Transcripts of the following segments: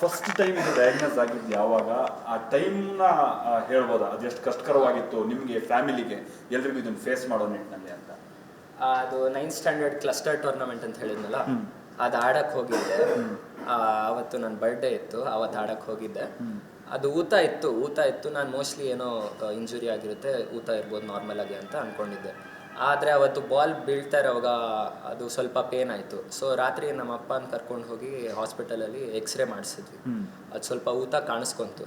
First time ಇದು diagnose ಆಗಿದ್ದು ಯಾವಾಗ? ಆ ಟೈಮ್ನ ಅದು ಎಷ್ಟು ಕಷ್ಟಕರವಾಗಿತ್ತು ನಿಮಗೆ ಫ್ಯಾಮಿಲಿಗೆ? ಎಲ್ರಿಗೂ ಇದನ್ನು ಫೇಸ್ ಮಾಡೋ ನಿಟ್ಟಿನಲ್ಲಿ ಅಂತ. ಅದು ನೈನ್ತ್ ಸ್ಟ್ಯಾಂಡರ್ಡ್ ಕ್ಲಸ್ಟರ್ ಟೂರ್ನಮೆಂಟ್ ಅಂತ ಹೇಳಿದ್ನಲ್ಲ? ಅದು ಆಡಕ್ಕೆ ಹೋಗಿದ್ದೆ. ಅವತ್ತು ನನ್ನ ಬರ್ಡೇ ಇತ್ತು. ಅವತ್ತು ಆಡಕ್ಕೆ ಹೋಗಿದ್ದೆ. ಅದು ಊತ ಇತ್ತು. ಊತ ಇತ್ತು. ನಾನು ಮೋಸ್ಟ್ಲಿ ಏನೋ ಇಂಜುರಿ ಆಗಿರುತ್ತೆ. ಊತ ಇರ್ಬೋದು ನಾರ್ಮಲ್ ಆಗಿ ಅಂತ ಅಂದ್ಕೊಂಡಿದ್ದೆ ಆದರೆ ಅವತ್ತು ಬಾಲ್ ಬೀಳ್ತಾ ಇರೋವಾಗ ಅದು ಸ್ವಲ್ಪ ಪೇನ್ ಆಯಿತು. ಸೊ ರಾತ್ರಿ ನಮ್ಮ ಅಪ್ಪನ ಕರ್ಕೊಂಡು ಹೋಗಿ ಹಾಸ್ಪಿಟಲಲ್ಲಿ ಎಕ್ಸ್ರೇ ಮಾಡಿಸಿದ್ವಿ. ಅದು ಸ್ವಲ್ಪ ಊತ ಕಾಣಿಸ್ಕೊಂತು.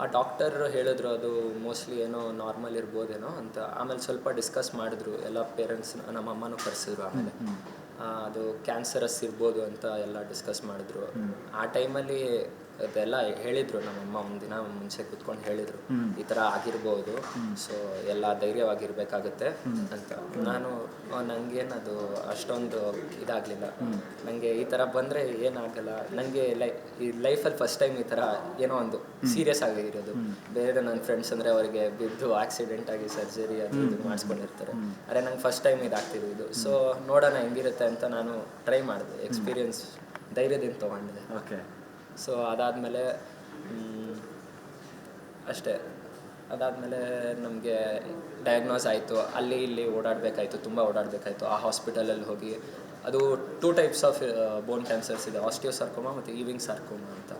ಆ ಡಾಕ್ಟರ್ ಹೇಳಿದ್ರು ಅದು ಮೋಸ್ಟ್ಲಿ ಏನೋ ನಾರ್ಮಲ್ ಇರ್ಬೋದೇನೋ ಅಂತ. ಆಮೇಲೆ ಸ್ವಲ್ಪ ಡಿಸ್ಕಸ್ ಮಾಡಿದ್ರು. ಎಲ್ಲ ಪೇರೆಂಟ್ಸ್ ನಮ್ಮ ಅಮ್ಮನೂ ಕರೆಸಿದ್ರು ಆಮೇಲೆ. ಅದು ಕ್ಯಾನ್ಸರಸ್ ಇರ್ಬೋದು ಅಂತ ಎಲ್ಲ ಡಿಸ್ಕಸ್ ಮಾಡಿದ್ರು. ಆ ಟೈಮಲ್ಲಿ ಅದೆಲ್ಲ ಹೇಳಿದ್ರು ನಮ್ಮಮ್ಮ ಒಂದಿನ ಮುಂಚೆ ಕುತ್ಕೊಂಡು ಹೇಳಿದ್ರು. ಈ ಥರ ಆಗಿರ್ಬೋದು. ಸೊ ಎಲ್ಲ ಧೈರ್ಯವಾಗಿರ್ಬೇಕಾಗುತ್ತೆ ಅಂತ. ನಾನು ನನಗೇನು ಅದು ಅಷ್ಟೊಂದು ಇದಾಗಲಿಲ್ಲ. ನನಗೆ ಈ ಥರ ಬಂದರೆ ಏನಾಗಲ್ಲ. ನನಗೆ ಲೈ ಈ ಲೈಫಲ್ಲಿ ಫಸ್ಟ್ ಟೈಮ್ ಈ ಥರ ಏನೋ ಒಂದು ಸೀರಿಯಸ್ ಆಗಿರೋದು ಬೇರೆ ನನ್ನ ಫ್ರೆಂಡ್ಸ್ ಅಂದರೆ ಅವರಿಗೆ ಬಿದ್ದು ಆಕ್ಸಿಡೆಂಟ್ ಆಗಿ ಸರ್ಜರಿ ಅದು ಇದು ಮಾಡಿಸ್ಕೊಂಡಿರ್ತಾರೆ. ಅರೆ ನಂಗೆ ಫಸ್ಟ್ ಟೈಮ್ ಇದಾಗ್ತಿದ್ದು ಸೊ ನೋಡೋಣ ಹೆಂಗಿರುತ್ತೆ ಅಂತ ನಾನು ಟ್ರೈ ಮಾಡಿದೆ. ಎಕ್ಸ್ಪೀರಿಯನ್ಸ್ ಧೈರ್ಯದಿಂದ ತೊಗೊಂಡಿದೆ ಓಕೆ ಸೊ ಅದಾದಮೇಲೆ ಅಷ್ಟೇ. ಅದಾದಮೇಲೆ ನಮಗೆ ಡಯಾಗ್ನೋಸ್ ಆಯಿತು. ಅಲ್ಲಿ ಇಲ್ಲಿ ಓಡಾಡಬೇಕಾಯ್ತು ತುಂಬ ಓಡಾಡಬೇಕಾಯ್ತು. ಆ ಹಾಸ್ಪಿಟಲಲ್ಲಿ ಹೋಗಿ ಅದು two types of bone cancers ಇದೆ. ಆಸ್ಟಿಯೋ ಸರ್ಕೋಮ ಮತ್ತು ಈವಿಂಗ್ ಸರ್ಕೋಮ ಅಂತ.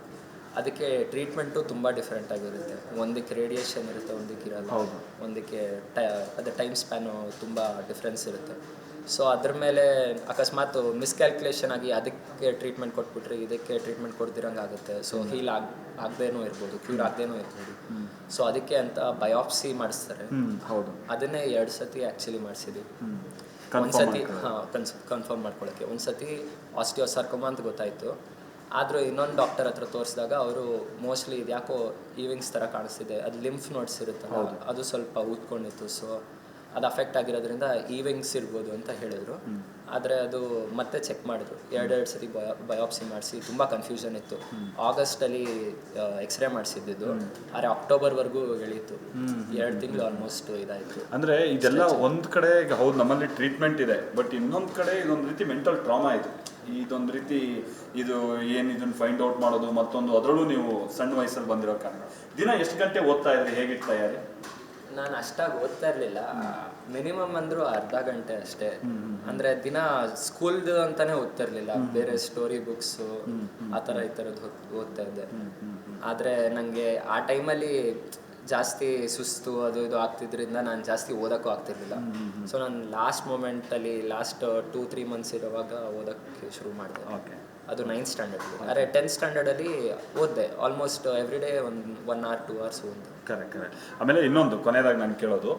ಅದಕ್ಕೆ ಟ್ರೀಟ್ಮೆಂಟು ತುಂಬ ಡಿಫ್ರೆಂಟ್ ಆಗಿರುತ್ತೆ. ಒಂದಕ್ಕೆ ರೇಡಿಯೇಷನ್ ಇರುತ್ತೆ ಒಂದಕ್ಕೆ ಇರಲ್ಲ. ಒಂದಕ್ಕೆ ಟೈ ಅದು ಟೈಮ್ ಸ್ಪ್ಯಾನು ತುಂಬ ಡಿಫ್ರೆನ್ಸ್ ಇರುತ್ತೆ. ಸೊ ಅದ್ರ ಮೇಲೆ ಅಕಸ್ಮಾತ್ ಮಿಸ್ಕ್ಯಾಲ್ಕುಲೇಷನ್ ಆಗಿ ಅದಕ್ಕೆ ಟ್ರೀಟ್ಮೆಂಟ್ ಕೊಟ್ಬಿಟ್ರೆ ಇದಕ್ಕೆ ಟ್ರೀಟ್ಮೆಂಟ್ ಕೊಡ್ತಿರಂಗಾಗುತ್ತೆ ಸೊ ಹೀಲ್ ಆಗ ಆಗದೇನೂ ಇರ್ಬೋದು ಕ್ಯೂರ್ ಆಗದೇನೂ ಇರ್ಬೋದು. ಸೊ ಅದಕ್ಕೆ ಅಂತ ಬಯಾಪ್ಸಿ ಮಾಡಿಸ್ತಾರೆ. ಹೌದು. ಅದನ್ನೇ ಎರಡು ಸತಿ ಆ್ಯಕ್ಚುಲಿ ಮಾಡಿಸಿದ್ವಿ. Confirm ಒಂದ್ಸತಿ ಹಾಂ ಕನ್ಸ್ ಕನ್ಫರ್ಮ್ ಮಾಡ್ಕೊಳ್ಳೋಕ್ಕೆ ಒಂದ್ಸತಿ ಆಸ್ಟಿಯೋಸಾರ್ಕೋಮಾ ಅಂತ ಗೊತ್ತಾಯಿತು. ಆದರೂ ಇನ್ನೊಂದು ಡಾಕ್ಟರ್ ಹತ್ರ ತೋರಿಸಿದಾಗ ಅವರು ಮೋಸ್ಟ್ಲಿ ಇದು ಯಾಕೋ ಈವಿಂಗ್ಸ್ ಥರ ಕಾಣಿಸ್ತಿದೆ. ಅದು ಲಿಂಫ್ ನೋಟ್ಸ್ ಇರುತ್ತಲ್ಲ ಅದು ಸ್ವಲ್ಪ ಊದ್ಕೊಂಡಿತ್ತು. ಸೊ ಅದು ಅಫೆಕ್ಟ್ ಆಗಿರೋದ್ರಿಂದ ಈವಿಂಗ್ಸ್ ಇರ್ಬೋದು ಅಂತ ಹೇಳಿದ್ರು. ಆದರೆ ಅದು ಮತ್ತೆ ಚೆಕ್ ಮಾಡಿದ್ರು. ಎರಡೆರಡು ಸತಿ ಬಯೋ ಬಯೋಪ್ಸಿ ಮಾಡಿಸಿ ತುಂಬ ಕನ್ಫ್ಯೂಷನ್ ಇತ್ತು. ಆಗಸ್ಟಲ್ಲಿ ಎಕ್ಸ್ರೇ ಮಾಡಿಸಿದ್ದು ಆದರೆ ಅಕ್ಟೋಬರ್ವರೆಗೂ ಎಳೀತು. ಎರಡು ತಿಂಗಳು ಆಲ್ಮೋಸ್ಟ್ ಇದಾಯಿತು. ಅಂದ್ರೆ ಇದೆಲ್ಲ ಒಂದು ಕಡೆ ಈಗ ಹೌದು ನಮ್ಮಲ್ಲಿ ಟ್ರೀಟ್ಮೆಂಟ್ ಇದೆ ಬಟ್ ಇನ್ನೊಂದು ಕಡೆ ಇದೊಂದು ರೀತಿ ಮೆಂಟಲ್ ಟ್ರಾಮಾ ಇದು. ಇದೊಂದು ರೀತಿ ಇದು ಏನು ಇದನ್ನ ಫೈಂಡ್ ಔಟ್ ಮಾಡೋದು ಮತ್ತೊಂದು ಅದರಲ್ಲೂ ನೀವು ಸಣ್ಣ ವಯಸ್ಸಲ್ಲಿ ಬಂದಿರೋ ಕಾರಣ. ದಿನ ಎಷ್ಟು ಗಂಟೆ ಓದ್ತಾ ಇದ್ರಿ ಹೇಗಿತ್ತು ತಯಾರಿ? ನಾನು ಅಷ್ಟಾಗಿ ಓದ್ತಾ ಇರಲಿಲ್ಲ. ಮಿನಿಮಮ್ ಅಂದ್ರು ಅರ್ಧ ಗಂಟೆ ಅಷ್ಟೇ. ಅಂದ್ರೆ ದಿನ ಸ್ಕೂಲ್ದು ಅಂತಾನೆ ಓದ್ತಾ ಇರಲಿಲ್ಲ. ಬೇರೆ ಸ್ಟೋರಿ ಬುಕ್ಸು ಆ ಥರ ಈ ಥರದ್ದು ಓದ್ತಾ ಇದ್ದೆ. ಆದ್ರೆ ನನಗೆ ಆ ಟೈಮಲ್ಲಿ ಜಾಸ್ತಿ ಸುಸ್ತು ಅದು ಇದು ಆಗ್ತಿದ್ರಿಂದ ನಾನು ಜಾಸ್ತಿ ಓದೋಕ್ಕೂ ಆಗ್ತಿರ್ಲಿಲ್ಲ. ಸೊ ನಾನು ಲಾಸ್ಟ್ ಮೂಮೆಂಟಲ್ಲಿ ಲಾಸ್ಟ್ ಟೂ ತ್ರೀ ಮಂತ್ಸ್ ಇರುವಾಗ ಓದೋಕ್ಕೆ ಶುರು ಮಾಡಿದೆ. ಓಕೆ ಅದು ನೈನ್ತ್ ಸ್ಟ್ಯಾಂಡರ್ಡ್ ಅರೆ ಟೆಂತ್ ಸ್ಟ್ಯಾಂಡರ್ಡಲ್ಲಿ ಓದಿದೆ. ಆಲ್ಮೋಸ್ಟ್ ಎವ್ರಿ ಡೇ ಒಂದು ಒನ್ ಆರ್ ಟೂ ಅವರ್ಸ್ ಓದಿದೆ. ಕರೆಕ್ಟ್ ಕರೆಕ್ಟ್ ಆಮೇಲೆ ಇನ್ನೊಂದು ಕೊನೆಯದಾಗಿ ನಾನು ಕೇಳೋದು.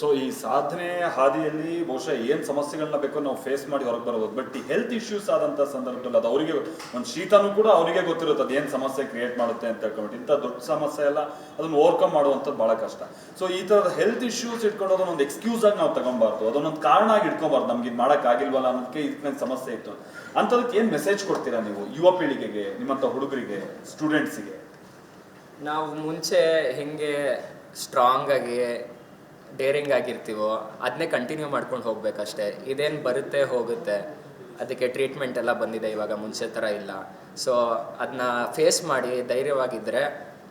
ಸೊ ಈ ಸಾಧನೆ ಹಾದಿಯಲ್ಲಿ ಬಹುಶಃ ಏನು ಸಮಸ್ಯೆಗಳನ್ನ ಬೇಕೋ ನಾವು ಫೇಸ್ ಮಾಡಿ ಹೊರಗೆ ಬರ್ಬೋದು ಬಟ್ ಈ ಹೆಲ್ತ್ ಇಶ್ಯೂಸ್ ಆದಂಥ ಸಂದರ್ಭದಲ್ಲಿ ಅದು ಅವರಿಗೆ ಒಂದು ಶೀತನೂ ಕೂಡ ಅವರಿಗೆ ಗೊತ್ತಿರುತ್ತೆ. ಅದು ಏನು ಸಮಸ್ಯೆ ಕ್ರಿಯೇಟ್ ಮಾಡುತ್ತೆ ಅಂತ ಹೇಳ್ಕೊಂಡು ಇಂಥ ದೊಡ್ಡ ಸಮಸ್ಯೆ ಎಲ್ಲ ಅದನ್ನು ಓವರ್ಕಮ್ ಮಾಡುವಂಥದ್ದು ಭಾಳ ಕಷ್ಟ. ಸೊ ಈ ಥರದ ಹೆಲ್ತ್ ಇಶ್ಯೂಸ್ ಇಟ್ಕೊಂಡು ಅದನ್ನೊಂದು ಎಕ್ಸ್ಕ್ಯೂಸ್ ಆಗಿ ನಾವು ತಗೊಬಾರ್ದು. ಅದನ್ನೊಂದು ಕಾರಣ ಆಗಿ ಇಟ್ಕೊಬಾರ್ದು. ನಮ್ಗೆ ಇದು ಮಾಡೋಕ್ಕಾಗಿಲ್ವಲ್ಲ ಅನ್ನೋದಕ್ಕೆ ಇದಕ್ಕೆ ಸಮಸ್ಯೆ ಇತ್ತು. ಅಂಥದಕ್ಕೆ ಏನು ಮೆಸೇಜ್ ಕೊಡ್ತೀರಾ ನೀವು ಯುವ ಪೀಳಿಗೆಗೆ, ನಿಮ್ಮಂಥ ಹುಡುಗರಿಗೆ ಸ್ಟೂಡೆಂಟ್ಸಿಗೆ ನಾವು ಮುಂಚೆ ಹೆಂಗೆ ಸ್ಟ್ರಾಂಗ್ ಆಗಿ ಡೇರಿಂಗ್ ಆಗಿರ್ತೀವೋ ಅದನ್ನೇ ಕಂಟಿನ್ಯೂ ಮಾಡ್ಕೊಂಡು ಹೋಗ್ಬೇಕಷ್ಟೇ. ಇದೇನು ಬರುತ್ತೆ, ಹೋಗುತ್ತೆ. ಅದಕ್ಕೆ ಟ್ರೀಟ್ಮೆಂಟ್ ಎಲ್ಲ ಬಂದಿದೆ ಇವಾಗ ಮುಂಚೆ ಥರ ಇಲ್ಲ. ಸೊ ಅದನ್ನ ಫೇಸ್ ಮಾಡಿ ಧೈರ್ಯವಾಗಿದ್ದರೆ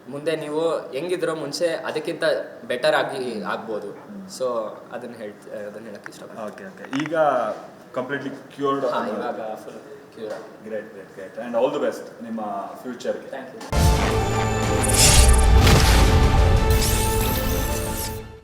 ಮುಂದೆ ನೀವು ಹೆಂಗಿದ್ರೋ ಮುಂಚೆ ಅದಕ್ಕಿಂತ ಬೆಟರ್ ಆಗಿ ಆಗ್ಬೋದು. ಸೊ ಅದನ್ನು ಹೇಳ್ತಿ ಅದನ್ನು ಹೇಳಕ್ಕೆ ಇಷ್ಟ ಓಕೆ ಓಕೆ ಈಗ ಕಂಪ್ಲೀಟ್ಲಿ ಕ್ಯೂರ್ಡ್ ಆಗಿ ಇವಾಗ full cure great great great and all the best ನಿಮ್ಮ ಫ್ಯೂಚರ್ಗೆ ಥ್ಯಾಂಕ್ ಯು